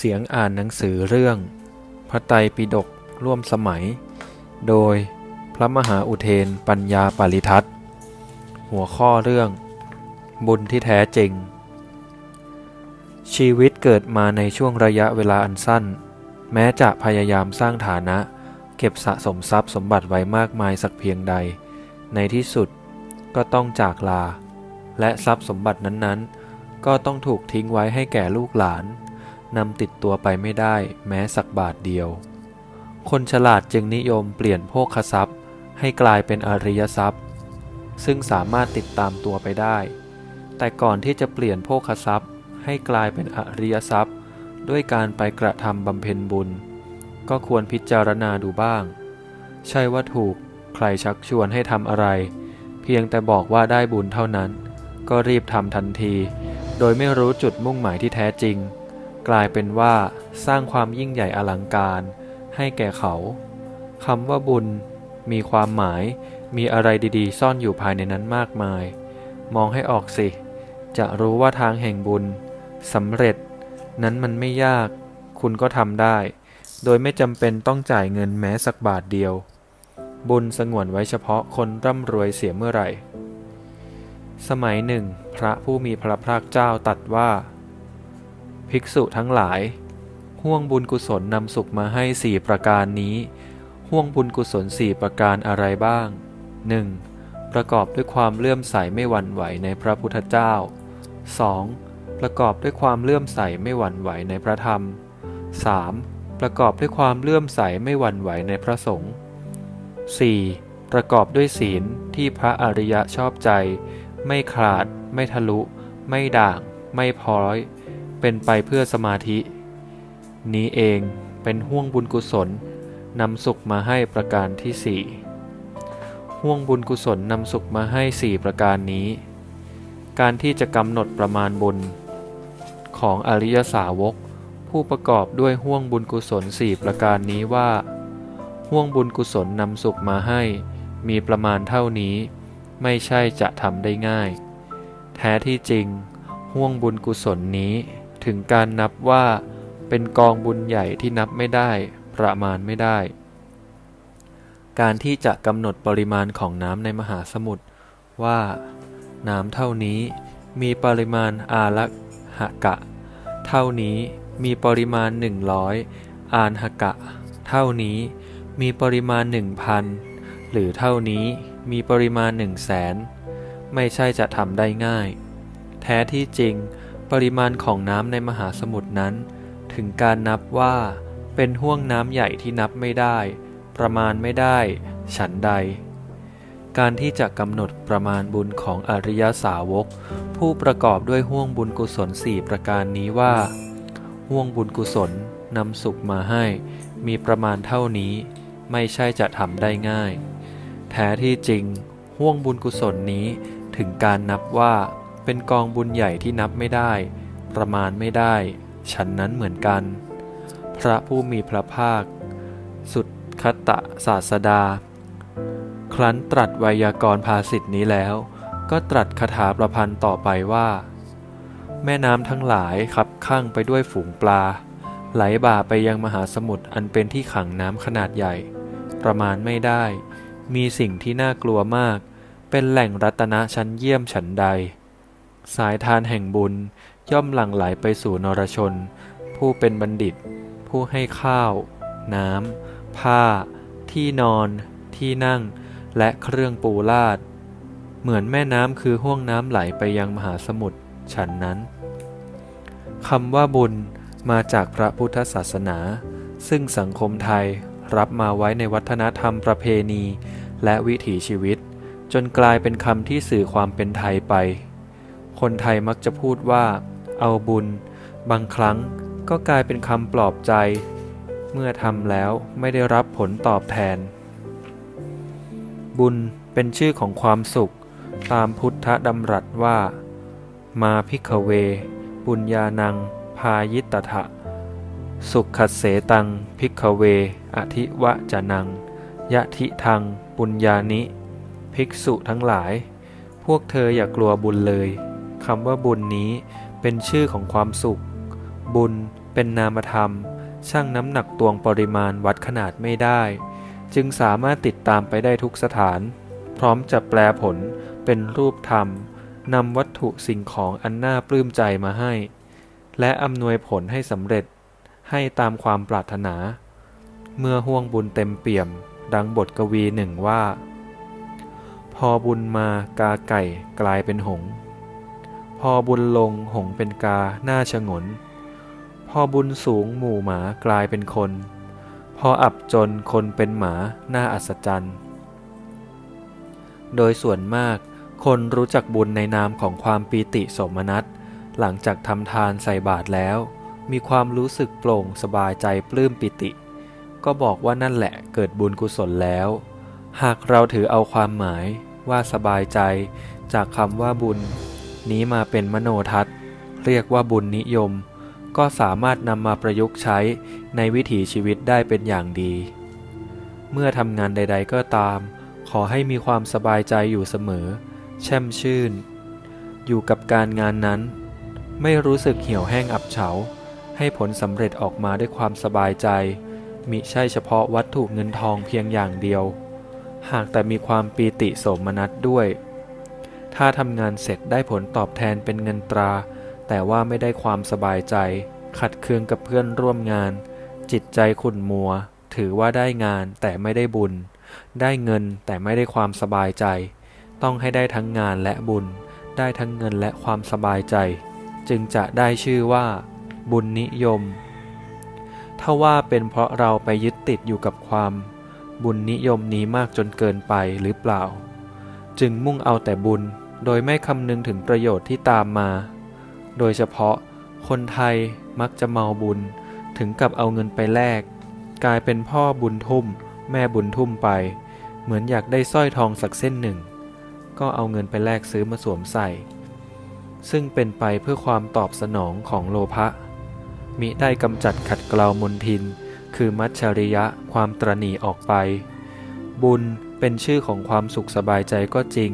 เสียงอ่านหนังสือเรื่อง พระไตรปิฎกร่วมสมัย โดยพระมหาอุเทนปัญญาปาริทัตหัวข้อเรื่อง บุญที่แท้จริง ชีวิตเกิดมาในช่วงระยะเวลาอันสั้น แม้จะพยายามสร้างฐานะ เก็บสะสมทรัพย์สมบัติไว้มากมายสักเพียงใด ในที่สุดก็ต้องจากลา และทรัพย์สมบัตินั้นๆ ก็ต้องถูกทิ้งไว้ให้แก่ลูกหลาน นำติดตัวไปไม่ได้แม้สักบาทเดียว คนฉลาดจึงนิยมเปลี่ยนโภคทรัพย์ ให้กลายเป็นอริยทรัพย์ ซึ่งสามารถติดตามตัวไปได้ แต่ก่อนที่จะเปลี่ยนโภคทรัพย์ ให้กลายเป็นอริยทรัพย์ ด้วยการไปกระทำบำเพ็ญบุญ ก็ควรพิจารณาดูบ้าง ใช่ว่าถูกใครชักชวนให้ทำอะไร เพียงแต่บอกว่าได้บุญเท่านั้น ก็รีบทำทันที โดยไม่รู้จุดมุ่งหมายที่แท้จริง กลายเป็นว่าสร้างความยิ่งใหญ่อลังการให้แก่เขาคำว่าบุญ มีความหมายมีอะไรดีๆ ซ่อนอยู่ภายในนั้นมากมาย มองให้ออกสิ จะรู้ว่าทางแห่งบุญสำเร็จ นั้นมันไม่ยาก คุณก็ทำได้ โดยไม่จำเป็นต้องจ่ายเงินแม้สักบาทเดียว บุญสงวนไว้เฉพาะคนร่ำรวยเสียเมื่อไหร่ สมัยหนึ่ง พระผู้มีพระภาคเจ้าตรัดว่า ภิกษุทั้งหลาย ห่วงบุญกุศลนำสุขมาให้สี่ประการนี้ ห่วงบุญกุศลสี่ประการอะไรบ้าง 1. ประกอบด้วยความเลื่อมใสไม่หวั่นไหวในพระพุทธเจ้า 2. ประกอบด้วยความเลื่อมใสไม่หวั่นไหวในพระธรรม 3. ประกอบด้วยความเลื่อมใสไม่หวั่นไหวในพระสงฆ์ 4. ประกอบด้วยศีลที่พระอริยะชอบใจ ไม่ขาด ไม่ทะลุ ไม่ด่าง ไม่พร้อย เป็นไปเพื่อสมาธิ นี้เองเป็นห่วงบุญกุศลนำสุขมาให้ประการที่สี่ห่วงบุญกุศลนำสุขมาให้สี่ประการนี้ การที่จะกำหนดประมาณบุญ ของอริยสาวก ผู้ประกอบด้วยห่วงบุญกุศลสี่ประการนี้ว่าห่วงบุญกุศลนำสุขมาให้ มีประมาณเท่านี้ ไม่ใช่จะทำได้ง่าย แท้ที่จริงห่วงบุญกุศลนี้ ถึงการนับว่าเป็นกองบุญใหญ่ที่นับไม่ได้ ประมาณไม่ได้ การที่จะกำหนดปริมาณของน้ำในมหาสมุทรว่า น้ำเท่านี้มีปริมาณอาละหะกะ เท่านี้มีปริมาณหนึ่งร้อยอานหกะ เท่านี้มีปริมาณหนึ่งพันหรือเท่านี้มีปริมาณหนึ่งแสนไม่ใช่จะทำได้ง่าย แท้ที่จริง ปริมาณของน้ำในมหาสมุทรนั้น ถึงการนับว่า เป็นห่วงน้ำใหญ่ที่นับไม่ได้ ประมาณไม่ได้ ฉันใด การที่จะกำหนดประมาณบุญของอริยสาวก ผู้ประกอบด้วยห่วงบุญกุศลสี่ประการนี้ว่า ห่วงบุญกุศลนำสุขมาให้ มีประมาณเท่านี้ ไม่ใช่จะทำได้ง่าย แท้ที่จริงห่วงบุญกุศลนี้ถึงการนับว่า เป็นกองบุญใหญ่ที่นับไม่ได้ ประมาณไม่ได้ ฉันนั้นเหมือนกัน พระผู้มีพระภาค สุดคตะศาสดา ครั้นตรัสไวยากรณ์ภาสิทธินี้แล้ว ก็ตรัสคาถาประพันธ์ต่อไปว่า แม่น้ำทั้งหลายขับข้างไปด้วยฝูงปลา ไหลบ่าไปยังมหาสมุทรอันเป็นที่ขังน้ำขนาดใหญ่ ประมาณไม่ได้ มีสิ่งที่น่ากลัวมาก เป็นแหล่งรัตนะชั้นเยี่ยมฉันใด สายทานแห่งบุญย่อมหลั่งไหลไปสู่นรชน ผู้เป็นบัณฑิต ผู้ให้ข้าว น้ำ ผ้า ที่นอน ที่นั่ง และเครื่องปูลาด เหมือนแม่น้ำคือห้วงน้ำไหลไปยังมหาสมุทรฉันนั้นคำว่าบุญมาจากพระพุทธศาสนา ซึ่งสังคมไทยรับมาไว้ในวัฒนธรรมประเพณี และวิถีชีวิต จนกลายเป็นคำที่สื่อความเป็นไทยไป คนไทยมักจะพูดว่า เอาบุญ บางครั้งก็กลายเป็นคำปลอบใจ เมื่อทำแล้วไม่ได้รับผลตอบแทน บุญเป็นชื่อของความสุข ตามพุทธดำรัสว่า มาพิกเว ปุญญานัง พายิตถะ สุขขัสเสตังพิกเว อธิวะจานัง ยะทิทัง ปุญญานิ ภิกษุทั้งหลาย พวกเธออย่ากลัวบุญเลย คำว่าบุญนี้เป็นชื่อของความสุข บุญเป็นนามธรรมชั่งน้ำหนักตวงปริมาณวัดขนาดไม่ได้ จึงสามารถติดตามไปได้ทุกสถาน พร้อมจะแปลผลเป็นรูปธรรมนำวัตถุสิ่งของอันน่าปลื้มใจมาให้ และอำนวยผลให้สำเร็จ ให้ตามความปรารถนา เมื่อห่วงบุญเต็มเปี่ยม ดังบทกวีหนึ่งว่า พอบุญมากาไก่กลายเป็นหงส์ พอบุญลงหงเป็นกาหน้าชงน พอบุญสูงหมู่หมากลายเป็นคน พออับจนคนเป็นหมาหน้าอัศจรรย์ โดยส่วนมากคนรู้จักบุญในนามของความปีติสมนัตหลังจากทำทานใส่บาตรแล้ว มีความรู้สึกโปร่งสบายใจปลื้มปิติ ก็บอกว่านั่นแหละเกิดบุญกุศลแล้ว หากเราถือเอาความหมายว่าสบายใจจากคำว่าบุญ นี้มาเป็นมโนทัศน์ เรียกว่าบุญนิยม ก็สามารถนำมาประยุกต์ใช้ในวิถีชีวิตได้เป็นอย่างดี เมื่อทำงานใด ๆ ก็ตาม ขอให้มีความสบายใจอยู่เสมอ แช่มชื่น อยู่กับการงานนั้น ไม่รู้สึกเหี่ยวแห้งอับเฉา ให้ผลสำเร็จออกมาด้วยความสบายใจมิใช่เฉพาะวัตถุเงินทองเพียงอย่างเดียว หากแต่มีความปีติโสมนัสด้วย ถ้าทำงานเสร็จได้ผลตอบแทนเป็นเงินตรา แต่ว่าไม่ได้ความสบายใจ ขัดเคืองกับเพื่อนร่วมงาน จิตใจขุ่นมัว ถือว่าได้งานแต่ไม่ได้บุญ ได้เงินแต่ไม่ได้ความสบายใจ ต้องให้ได้ทั้งงานและบุญ ได้ทั้งเงินและความสบายใจ จึงจะได้ชื่อว่า บุญนิยม ถ้าว่าเป็นเพราะเราไปยึดติดอยู่กับความ บุญนิยมนี้มากจนเกินไปหรือเปล่า จึงมุ่งเอาแต่บุญโดยไม่คำนึงถึงประโยชน์ที่ตามมา โดยเฉพาะคนไทยมักจะเมาบุญถึงกับเอาเงินไปแลก กลายเป็นพ่อบุญทุ่ม แม่บุญทุ่มไป เหมือนอยากได้สร้อยทองสักเส้นหนึ่ง ก็เอาเงินไปแลกซื้อมาสวมใส่ ซึ่งเป็นไปเพื่อความตอบสนองของโลภะมิได้กำจัดขัดเกลามนทิน คือมัจฉริยะความตรณีออกไป บุญ เป็นชื่อของความสุขสบายใจก็จริง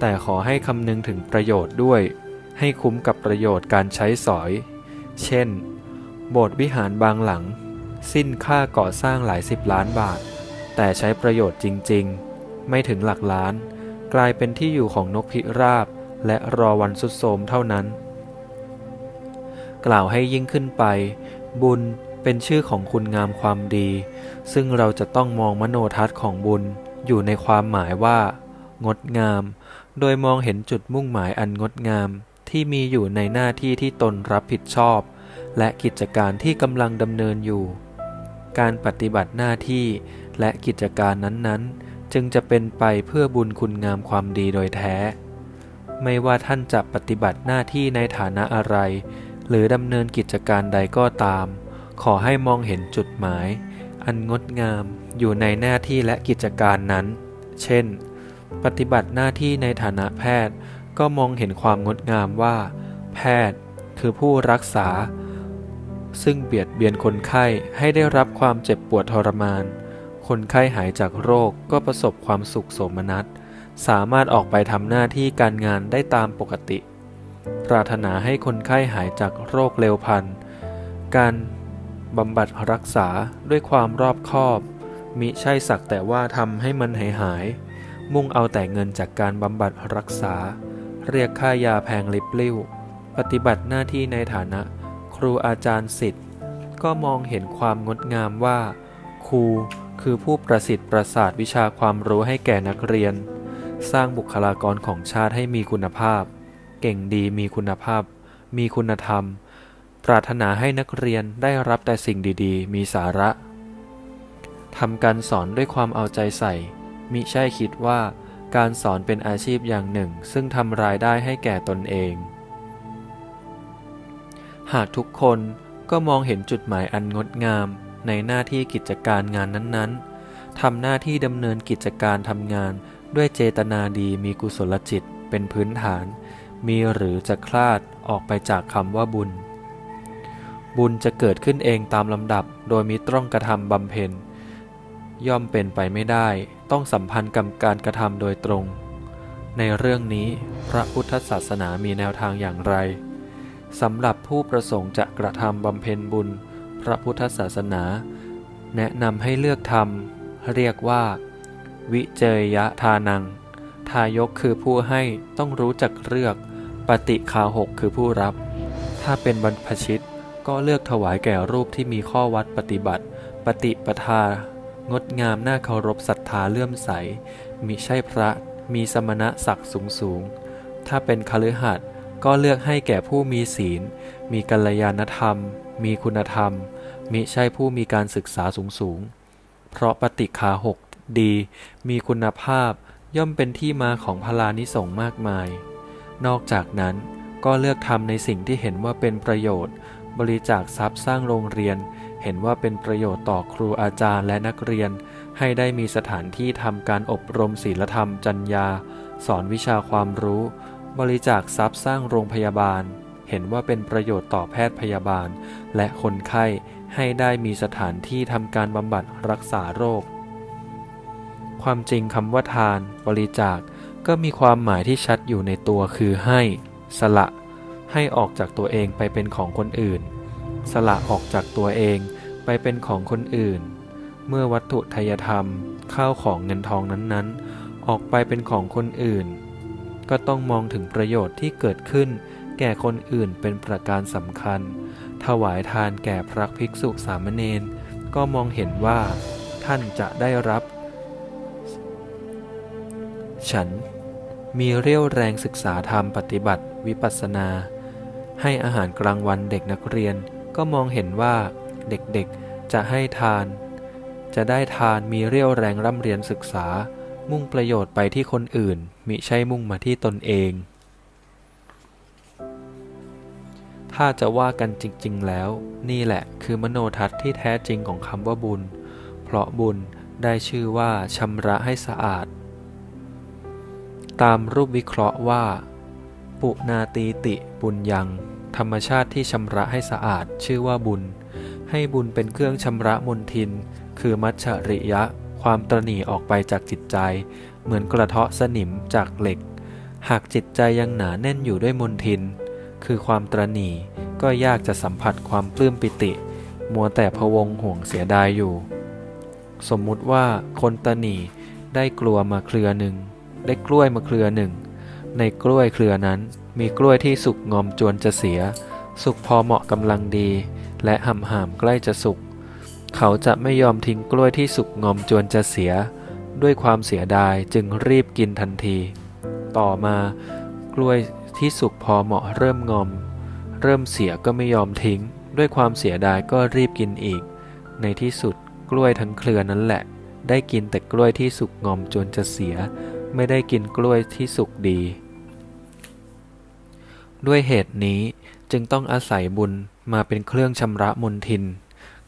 แต่ขอให้คำนึงถึงประโยชน์ด้วย ให้คุ้มกับประโยชน์การใช้สอย เช่น โบสถ์วิหารบางหลัง สิ้นค่าก่อสร้างหลายสิบล้านบาท แต่ใช้ประโยชน์จริง ๆ ไม่ถึงหลักล้าน กลายเป็นที่อยู่ของนกพิราบ และรอวันสุดโทมเท่านั้น กล่าวให้ยิ่งขึ้นไป บุญเป็นชื่อของคุณงามความดี ซึ่งเราจะต้องมองมโนทัศน์ของบุญ อยู่ในความหมายว่า งดงาม โดยมองเห็นจุดมุ่งหมายอันงดงาม ที่มีอยู่ในหน้าที่ที่ตนรับผิดชอบ และกิจการที่กำลังดำเนินอยู่ การปฏิบัติหน้าที่และกิจการนั้นๆ จึงจะเป็นไปเพื่อบุญคุณงามความดีโดยแท้ ไม่ว่าท่านจะปฏิบัติหน้าที่ในฐานะอะไร หรือดำเนินกิจการใดก็ตาม ขอให้มองเห็นจุดหมาย อันงดงามอยู่ในหน้าที่และกิจการนั้น เช่น ปฏิบัติหน้าที่ในฐานะแพทย์ ก็มองเห็นความงดงามว่า แพทย์คือผู้รักษา ซึ่งเบียดเบียนคนไข้ให้ได้รับความเจ็บปวดทรมาน คนไข้หายจากโรคก็ประสบความสุขสมนัสสามารถออกไปทำหน้าที่การงานได้ตามปกติ ปรารถนาให้คนไข้หายจากโรคเร็วพัน การ บำบัดรักษาด้วยความรอบคอบ มิใช่สักแต่ว่าทำให้มันหายหาย มุ่งเอาแต่เงินจากการบำบัดรักษา เรียกค่ายาแพงลิบลิ่ว ปฏิบัติหน้าที่ในฐานะ ครูอาจารย์สิทธิ์ ก็มองเห็นความงดงามว่า ครูคือผู้ประสิทธิ์ประสาทวิชาความรู้ให้แก่นักเรียน สร้างบุคลากรของชาติให้มีคุณภาพ เก่งดีมีคุณภาพ มีคุณธรรม ปรารถนาให้นักเรียนได้รับแต่สิ่งดีๆ มีสาระทำการสอนด้วยความเอาใจใส่ มิใช่คิดว่าการสอนเป็นอาชีพอย่างหนึ่ง ซึ่งทำรายได้ให้แก่ตนเอง หากทุกคนก็มองเห็นจุดหมายอันงดงาม ในหน้าที่กิจการงานนั้นๆ ทำหน้าที่ดำเนินกิจการทำงานด้วยเจตนาดีมีกุศลจิตเป็นพื้นฐาน มีหรือจะคลาดออกไปจากคำว่าบุญ บุญจะเกิดขึ้นเองตามลำดับ โดยมิต้องกระทำบำเพ็ญ ย่อมเป็นไปไม่ได้ ต้องสัมพันธ์กับการกระทำโดยตรง ในเรื่องนี้พระพุทธศาสนามีแนวทางอย่างไรสำหรับผู้ประสงค์จะกระทำบำเพ็ญบุญ พระพุทธศาสนา แนะนำให้เลือกทำเรียกว่า วิเจยทานัง ทายกคือผู้ให้ต้องรู้จักเลือก ปฏิคาหกคือผู้รับ ถ้าเป็นบรรพชิต ก็เลือกถวายแก่รูปที่มีข้อวัดปฏิบัติ ปฏิปทา งดงามน่าเคารพศรัทธาเลื่อมใส มิใช่พระ มีสมณะศักดิ์สูงสูง ถ้าเป็นคฤหัสถ์ก็เลือกให้แก่ผู้มีศีล มีกัลยาณธรรม มีคุณธรรม มิใช่ผู้มีการศึกษาสูงสูง เพราะปฏิคาหกดี มีคุณภาพ ย่อมเป็นที่มาของพลานิสงส์มากมาย นอกจากนั้นก็เลือกทำในสิ่งที่เห็นว่าเป็นประโยชน์ บริจาคทรัพย์สร้างโรงเรียน เห็นว่าเป็นประโยชน์ต่อครูอาจารย์และนักเรียน ให้ได้มีสถานที่ทำการอบรมศีลธรรมจัญญา สอนวิชาความรู้ บริจาคทรัพย์สร้างโรงพยาบาล เห็นว่าเป็นประโยชน์ต่อแพทย์พยาบาล และคนไข้ให้ได้มีสถานที่ทำการบำบัดรักษาโรค ความจริงคำว่าทาน บริจาคก็มีความหมายที่ชัดอยู่ในตัวคือให้ สละ ให้ออกจากตัวเองไปเป็นของคนอื่น สละออกจากตัวเองไปเป็นของคนอื่น เมื่อวัตถุทายธรรมข้าวของเงินทองนั้นๆ ออกไปเป็นของคนอื่น ก็ต้องมองถึงประโยชน์ที่เกิดขึ้น แก่คนอื่นเป็นประการสำคัญ ถวายทานแก่พระภิกษุสามเณรก็มองเห็นว่า ท่านจะได้รับ ฉันมีเรี่ยวแรงศึกษาธรรมปฏิบัติวิปัสสนา ให้อาหารกลางวันเด็กนักเรียนก็มองเห็นว่าเด็กๆจะให้ทาน จะได้ทานมีเรี่ยวแรงร่ำเรียนศึกษา มุ่งประโยชน์ไปที่คนอื่นมิใช่มุ่งมาที่ตนเอง ถ้าจะว่ากันจริง ๆ แล้ว นี่แหละคือมโนทัศน์ที่แท้จริงของคำว่าบุญ เพราะบุญได้ชื่อว่าชำระให้สะอาด ตามรูปวิเคราะห์ว่า ปุนาตีติบุญยัง ธรรมชาติที่ชำระให้สะอาดชื่อว่าบุญ ให้บุญเป็นเครื่องชำระมนทิน คือมัจฉริยะ ความตรณีออกไปจากจิตใจ เหมือนกระเทาะสนิมจากเหล็ก หากจิตใจยังหนาแน่นอยู่ด้วยมนทิน คือความตรณีก็ยากจะสัมผัสความปลื้มปิติ มัวแต่พะวงห่วงเสียดายอยู่ สมมุติว่าคนตรณีได้กลัวมาเครือหนึ่งได้กล้วยมาเครือหนึ่ง ในกล้วยเครือนั้น มีกล้วยที่สุกงอมจวนจะเสีย สุกพอเหมาะกำลังดี และห่ำห่ามใกล้จะสุก เขาจะไม่ยอมทิ้งกล้วยที่สุกงอมจวนจะเสีย ด้วยความเสียดายจึงรีบกินทันที ต่อมากล้วยที่สุกพอเหมาะเริ่มงอม เริ่มเสียก็ไม่ยอมทิ้ง ด้วยความเสียดายก็รีบกินอีก ในที่สุดกล้วยทั้งเครือนั้นแหละ ได้กินแต่กล้วยที่สุกงอมจนจะเสีย ไม่ได้กินกล้วยที่สุกดี ด้วยเหตุนี้จึงต้องอาศัยบุญมาเป็นเครื่องชำระมนทิน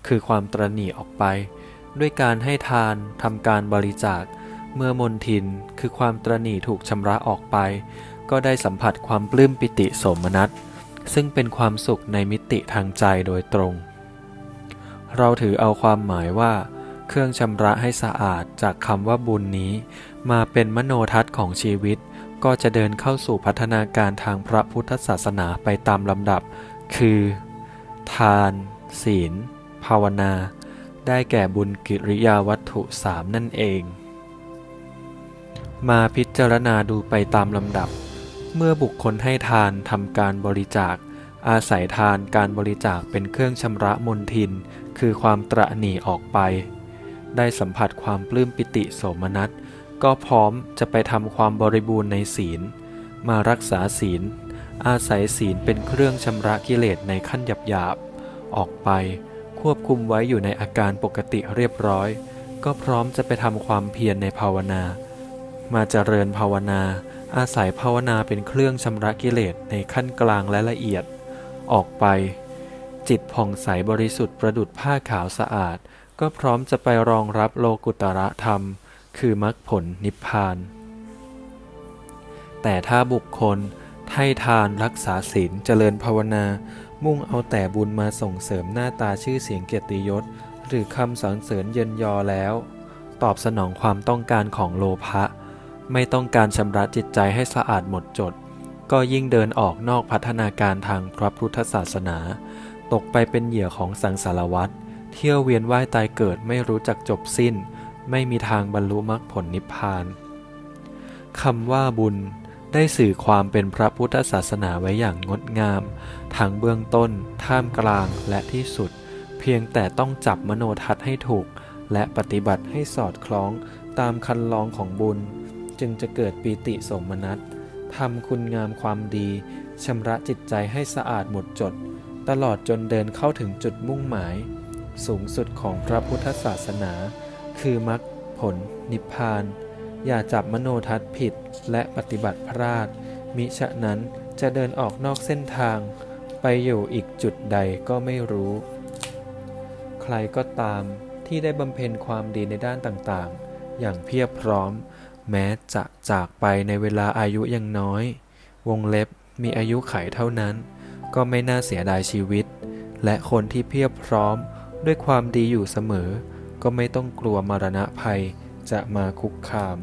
คือความตรณีออกไป ด้วยการให้ทานทำการบริจาค เมื่อมนทินคือความตรณีถูกชำระออกไป ก็ได้สัมผัสความปลื้มปิติโสมนัสซึ่งเป็นความสุขในมิติทางใจโดยตรง เราถือเอาความหมายว่า เครื่องชำระให้สะอาดจากคำว่าบุญนี้ มาเป็นมโนทัศน์ของชีวิต ก็จะเดินเข้าสู่พัฒนาการทางพระพุทธศาสนาไปตามลำดับ คือ ทาน ศีล ภาวนา ได้แก่บุญกิริยาวัตถุสามนั่นเอง มาพิจารณาดูไปตามลำดับ เมื่อบุคคลให้ทานทำการบริจาค อาศัยทานการบริจาคเป็นเครื่องชำระมนทิน คือความตระหนี่ออกไป ได้สัมผัสความปลื้มปิติโสมนัส ก็พร้อมจะไปทำความบริบูรณ์ในศีล มารักษาศีล อาศัยศีลเป็นเครื่องชำระกิเลสในขั้นหยาบๆ ออกไปควบคุมไว้อยู่ในอาการปกติเรียบร้อย ก็พร้อมจะไปทำความเพียรในภาวนา มาเจริญภาวนา อาศัยภาวนาเป็นเครื่องชำระกิเลสในขั้นกลางและละเอียด ออกไป จิตผ่องใสบริสุทธิ์ประดุดผ้าขาวสะอาด ก็พร้อมจะไปรองรับโลกุตระธรรม คือมรรคผลนิพพาน แต่ถ้าบุคคลให้ทานรักษาศีลเจริญภาวนา มุ่งเอาแต่บุญมาส่งเสริมหน้าตาชื่อเสียงเกียรติยศ หรือคำสรรเสริญเยินยอแล้ว ตอบสนองความต้องการของโลภะไม่ต้องการชำระจิตใจให้สะอาดหมดจด ก็ยิ่งเดินออกนอกพัฒนาการทางพระพุทธศาสนา ตกไปเป็นเหยื่อของสังสารวัฏเที่ยวเวียนว่ายตายเกิดไม่รู้จักจบสิ้น ไม่มีทางบรรลุมรรคผลนิพพานคำว่าบุญได้สื่อความเป็นพระพุทธศาสนาไว้อย่างงดงาม ทั้งเบื้องต้น ท่ามกลางและที่สุด เพียงแต่ต้องจับมโนทัศน์ให้ถูก และปฏิบัติให้สอดคล้องตามคันลองของบุญ จึงจะเกิดปีติสมนัตทำคุณงามความดีชำระจิตใจให้สะอาดหมดจด ตลอดจนเดินเข้าถึงจุดมุ่งหมาย สูงสุดของพระพุทธศาสนา คือมรรคผล นิพพาน อย่าจับมโนทัศน์ผิดและปฏิบัติพลาด มิฉะนั้นจะเดินออกนอกเส้นทาง ไปอยู่อีกจุดใดก็ไม่รู้ ใครก็ตามที่ได้บำเพ็ญความดีในด้านต่างๆ อย่างเพียบพร้อม แม้จะจากไปในเวลาอายุยังน้อย วงเล็บมีอายุไขเท่านั้น ก็ไม่น่าเสียดายชีวิต และคนที่เพียบพร้อมด้วยความดีอยู่เสมอ ก็ไม่ต้องกลัวมรณะภัยจะมาคุกคาม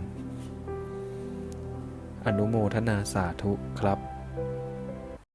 อนุโมทนาสาธุครับ